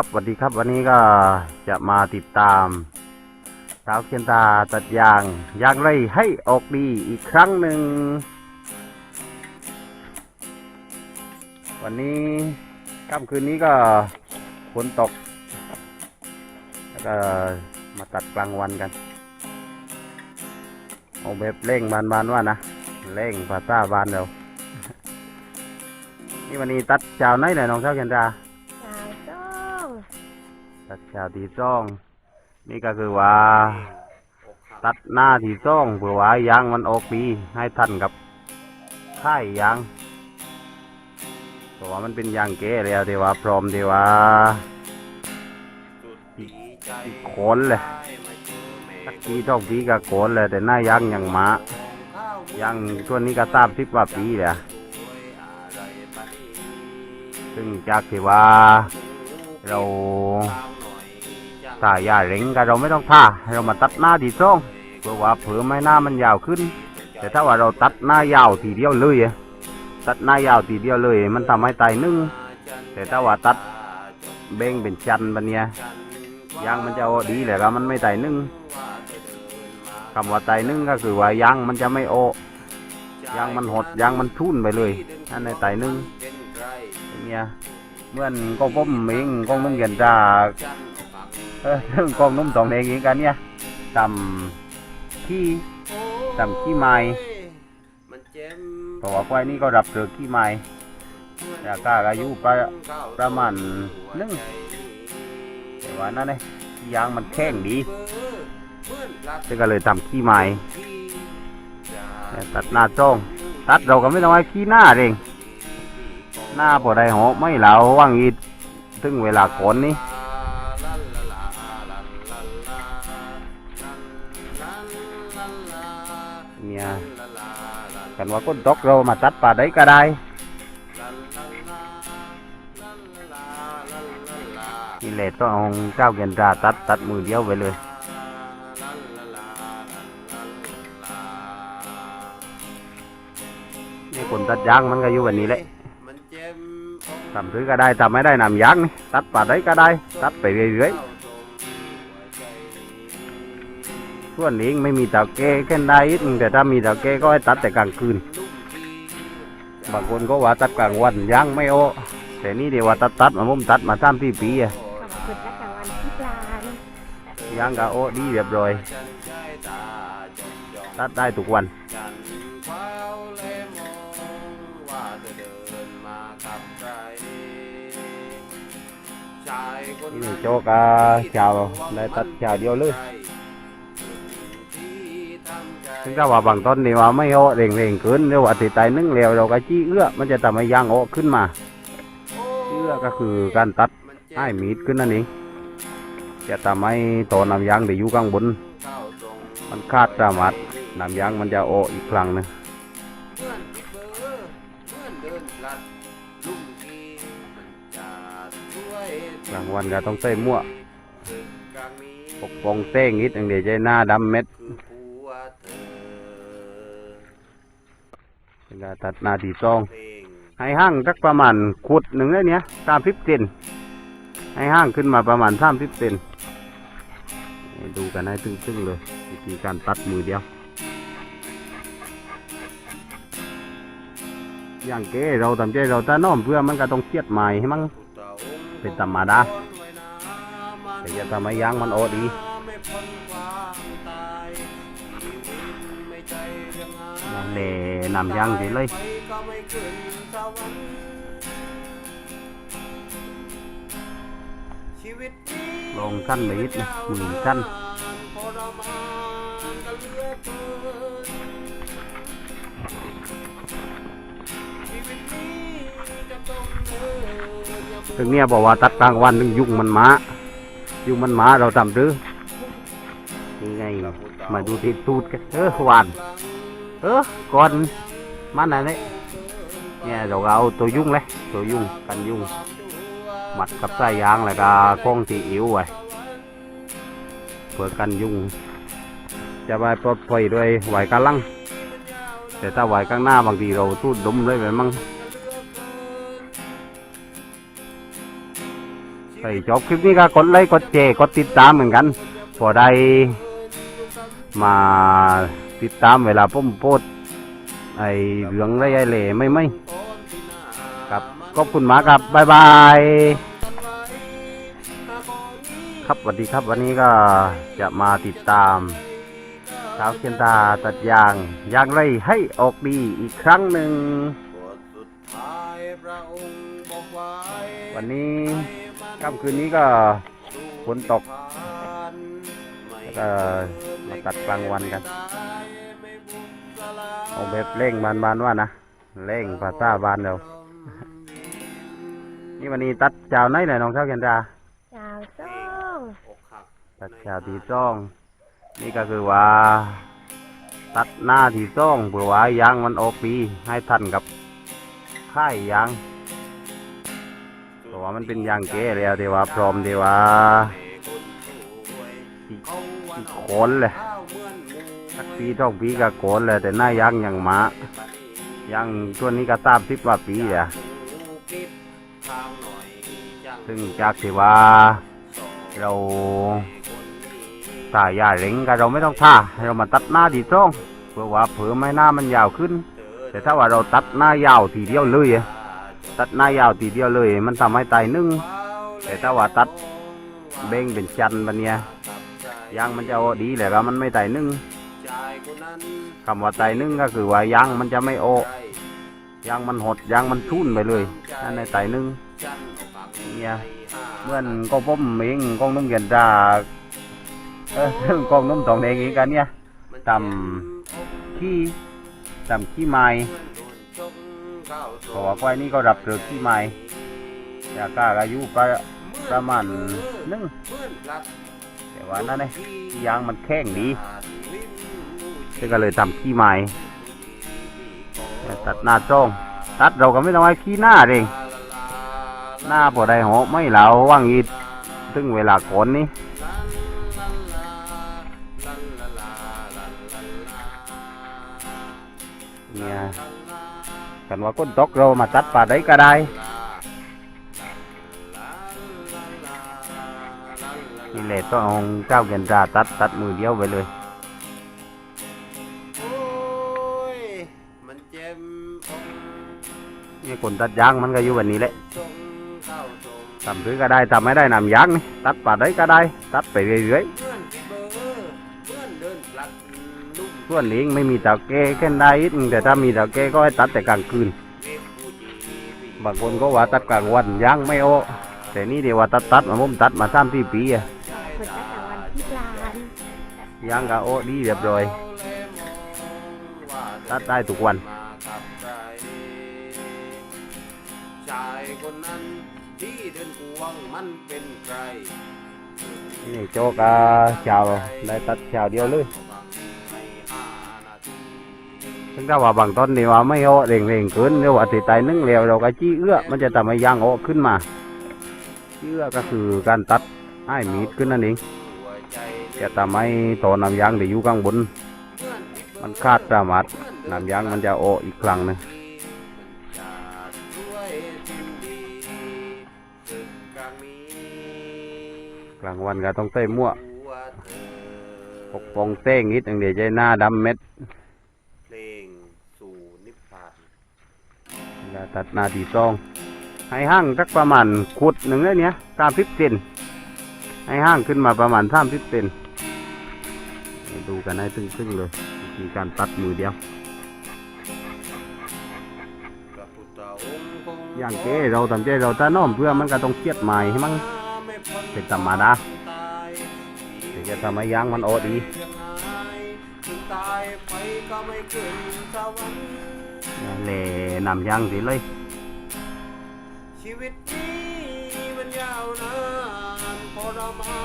ครับสวัสดีครับ วันนี้ก็จะมาติดตาม สาวเคียนตาตัดยางยางไรให้ออกดีอีกครั้งหนึ่ง วันนี้ค่ำคืนนี้ก็ฝนตก แล้วก็มาตัดกลางวันกันเอาแบบเร่งบานๆว่านะเร่งภาษาบานเรานี่วันนี้ตัดเจ้าไหนเลยน้องสาวเคียนตาสา ตัดชาวที่ซ่อง นี่ก็คือว่า ตัดหน้าที่ซ่องเพื่อว่ายางมันออกดีให้ทันกับค่ายยางเพราะว่ามันเป็นยางเก๋แล้วที่ว่าพร้อมที่ว่าโขนเลยสักปีทองปีก็โขนเลยแต่หน้ายางยังหมายางตัวนี้ก็ตามทิพว่าปีเลยซึ่งจากที่ว่าเรา ถ้ายาเร่งก็เราไม่ต้องท่าเรามาตัดหน้าทีซ่องเพื่อว่าเผื่อไม่หน้ามันยาวขึ้น แต่ถ้าว่าเราตัดหน้ายาวทีเดียวเลยตัดหน้ายาวทีเดียวเลย มันทำให้ไตนึ่งแต่ถ้าว่าตัดเบ่งเป็นชันบันเนี้ยยางมันจะโอดีแหละครับมันไม่ไตนึ่งคำว่าไตนึ่งก็คือว่ายางมันจะไม่โอยางมันหดยางมันทุ่นไปเลยนั่นในไตนึ่งเงี้ยเมื่อนกองผมเองกองนุ่มเย็นจาก เออกองนุ่มสองเองเองกันเนี่ยตำขี้ตำขี้ไม้เพราะว่าควายนี่ก็รับเจอขี้ไม้ราคาอายุประประมาณหนึงแต่ว่านั่นเลยยางมันแข็งดีซึ่งก็เลยทำขี้ไม้แต่ตัดหน้าจ้อง ตัดเราก็ไม่ต้องให้ขี้หน้าเองหน้าปอได้หอไม่เหลาว่างอีถึงเวลาขนนี่ กันว่าก้นตกเรามาตัดป่าได้ก็ได้นี่แหละต้องเอาเจ้าเกียนราตัดตัดมือเดียวไปเลยนี่คนตัดยางมันก็อยู่แบบนี้แหละทำซื้อก็ได้ทำไม่ได้นำยางนี่ตัดป่าได้ก็ได้ ตัดไปเรื่อยๆ ส่วนเองไม่มีเตาแก้แค่ได้อีกแต่ถ้ามีเตาแก้ก็ให้ตัดแต่กลางคืน บางคนก็ว่าตัดกลางวันยางไม่โอแต่นี่เดี๋ยวว่าตัดตัดมามุมตัดมาสามสี่ปีอะขอบคุณรักกลางวันที่ปลาเนี่ยยางก็โอดีเรียบร้อย ตัดได้ทุกวัน นี่โจกอะชาวได้ตัดชาวเดียวเลย ถึงถ้าว่าบางต้นนี่ว่าไม่โอเร่งเร่งๆเกินเรียกว่าติดใจนึ่งแล้วเราก็จี้เอื้อมันจะทำให้ยางโอขึ้นมาเอื้อก็คือการตัดให้มีดขึ้นนั่นเองจะทำให้ตัวนำยางที่อยู่ข้างบน มันคาดสามารถนำยางมันจะโออีกครั้งหนึงกลางวันก็ต้องใส่หมั่วกปกป้องเต้งนิดหนึ่งเดี๋ยวใจหน้าดำเม็ด การตัดนาทีซองให้ห้างสักประมาณขุดหนึ่งได้เนี้ยสามสิบเซนให้ห้างขึ้นมาประมาณสามสิบเซนดูกันให้ตึงๆเลยวิธีการตัดมือเดียว อย่างเก้เราทำใจเราถ้าน้อมเพื่อมันก็ต้องเชียดใหม่ให้มันเป็นธรรมดาแต่จะทำให้ยางมันโอดีนั่นแหละ นำยางดีเลยลงขั้นไปนิดนะหมื่นขั้นถึงเนี้ยบอกว่าตัดกลางวันถึงยุงมันมา ยุงมันมาเราทำดื้อนี่ไงมาดูที่ตูดกันเออหวาน เออก่อนมันอะไรเนี่ยเราเอาตัวยุ่งเลยตัวยุ่งกันยุ่งมัดกับสายยางแล้วก็กล้องที่อิ๋วไว้เพื่อกันยุ่ง จะไปปลดปล่อยด้วยไหวกระลังแต่ถ้าไหวข้างหน้าบางทีเราทูดดมเลยไปมั่งใครชอบคลิปนี้ก็กดไลค์กดแชร์กดติดตามเหมือนกันพอได้มา ติดตามเวลาผมโพสไอเรื่องไรไอเหล่ไม่ไม่ครับขอบคุณมากครับบายบายครับสวัสดีครับวันนี้ก็จะมาติดตามสาวเคียนตาตัดยางยางไรให้ออกดีอีกครั้งหนึ่งวันนี้ค่ำคืนนี้ก็ฝนตกแล้วก็มาตัดกลางวันกัน เอาแบบเร่งบานๆว่านะเร่งภาษาบานเดียวนี่วันนี้ตัดเจ้าไหนเลยน้องเช้าเกียนดาสาวส้มตัดเจ้าทีซ่อง นี่ก็คือว่า ตัดหน้าทีซ่องเพื่อว่ายางมันออกดีให้ทันกับค่ายยางเพราะว่ามันเป็นยางเก๋แล้วเดี๋ยวว่าพร้อมเดี๋ยวว่าที่ที่โคนเลย สักปีท่องปีก็โคนเลยแต่หน้ายางยังมายางตัวนี้ก็ตามสิบกว่าปีอะซึ่งจากที่ว่าเราตายาเล็งก็เราไม่ต้องท่าเรามาตัดหน้าดีจ้องเพื่อว่าเผื่อไม่หน้ามันยาวขึ้น แต่ถ้าว่าเราตัดหน้ายาวทีเดียวเลยตัดหน้ายาวทีเดียวเลย มันทำให้ตายนึ่งแต่ถ้าว่าตัดเบ่งเป็นจันบันเนี้ยยางมันจะดีแหละก็มันไม่ตายนึ่ง คำว่าไตายนึ่งก็คือว่ายางมันจะไม่โอยางมันหดยางมันชุ่นไปเลยนั่นในไตายนึ่งเนี่ยเมื่อนก็ผมเองกองนุ่มเกียนดาเออกองนุ่มสองเองอีกกันเนี่ยตำขี้ตำขี้ไม้เพราะว่าควายนี่ก็รับเกิดที่ใหม่ยากล้าอายุประประมาณหนึงแต่ว่านั่นเองยางมันแข็งดี ก็เลยทำขี้ใหม่ตัดหน้าจ้อง ตัดเราก็ไม่ต้องให้ขี้หน้าเองหน้าพอได้หอไม่เหลาว่างอีดซึ่งเวลาโกนนี่เนี่ยกันว่าคนตกเรามาตัดป่าได้ก็ได้นี่แหละต้องเอาเจ้าเกินราตัดตัดมือเดียวไปเลย คนตัดยางมันก็อยู่แบบนี้แหละส่งเข้าส่งทำซื้อก็ได้ทำไม่ได้นำยางนี่ตัดป่าได้ก็ได้ ตัดไปเรื่อยเพื่อนเลัดนุ่มๆส่วนนี้ไม่มีเตาแก้แค่ได้อีกแต่ถ้ามีเตาแก้ก็ให้ตัดแต่กลางคืนบางคนก็ว่าตัดกลางวันยางไม่โอแต่นี่เดี๋ยวว่าตัดตัดมาผมตัดมาสามที่ปีอะฝึกตั้งแต่วันที่ปลานยางก็โอดีเรียบร้อยตัดได้ทุกวัน ชายคนนั้น ที่เดินกวงมันเป็นใครนี่โจกอะชาวได้ตัดชาวเดียวเลยถึงถ้าว่าบางต้นนี่ว่าไม่โอเร่งเร่งๆเกินเรียกว่าติดตายนึ่งแล้วเราก็จี้เอื้อมันจะทำให้ยางโอขึ้นมาเอื้อก็คือการตัดให้มีดขึ้นนั่นเองจะทำให้ตอน้ำยางที่อยู่ข้างบน มันขาดสามารถน้ำยางมันจะโออีกครั้งหนึง ลางวันก็ต้องใส่มั่วหัวเธอปกป้องเต้งนิดหนึ่งเดี๋ยวใจหน้าดำเม็ดเพลงสู่นิพพานแล้วตัดนาทีซอง ให้ห้างสักประมาณขุดหนึ่งเลยเนี้ยสามสิบเซนให้ห้างขึ้นมาประมาณสามสิบเซนดูกันให้ซึ้งๆเลยวิธีการตัดมือเดียวอย่างเจ้เราทำใจเราถ้าน้อมเพื่อมันก็ต้องเครียดใหม่ให้มันไม่พ้น เป็นธรรมดาตายถึงจะทำให้ยางมันโอดีเพียงหายถึงตายไปก็ไม่ขึ้นสวรรค์แหล่นำยางสิเลย ชีวิตนี้มันยาวนานทรมา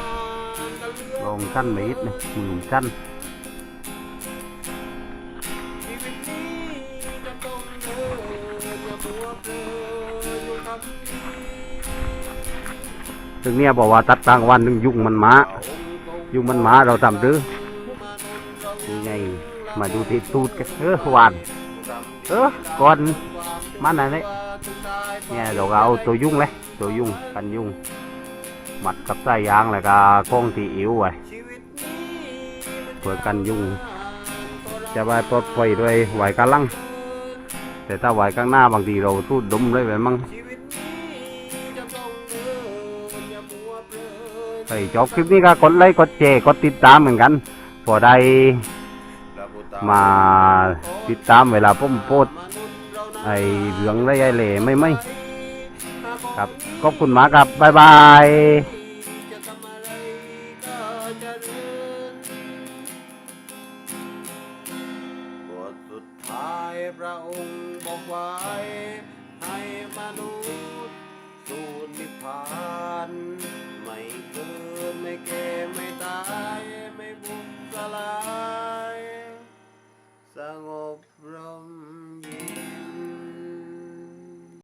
นกันเหลือลงสั้นไปนิดนะมือสั้น ถึงเนี้ยบอกว่าตัดกลางวันถึงยุงมันมายุงมันมาเราทำดื้อนี่ไงมาดูที่ตูดกันเออหวานเออก่อนมาไหนเลยเนี่ยเราเอาตัวยุ่งเลยตัวยุ่งกันยุ่งหมัดกับสายยางแล้วก็โค้งที่อิ๋วไว้เพื่อกันยุ่ง จะไปลดปล่อยด้วยไหวกะลังแต่ถ้าไหวข้างหน้าบางทีเราสู้ดมเลยไปมั่ง ไปจบคลิปนี้ก็กดไลค์กดแชร์กดติดตามเหมือนกันพอได้มาติดตามเวลาปุ่มโพดไอเหลืองไรไอเหล่ไม่ไม่ครับขอบคุณมากครับบ๊ายบายสุด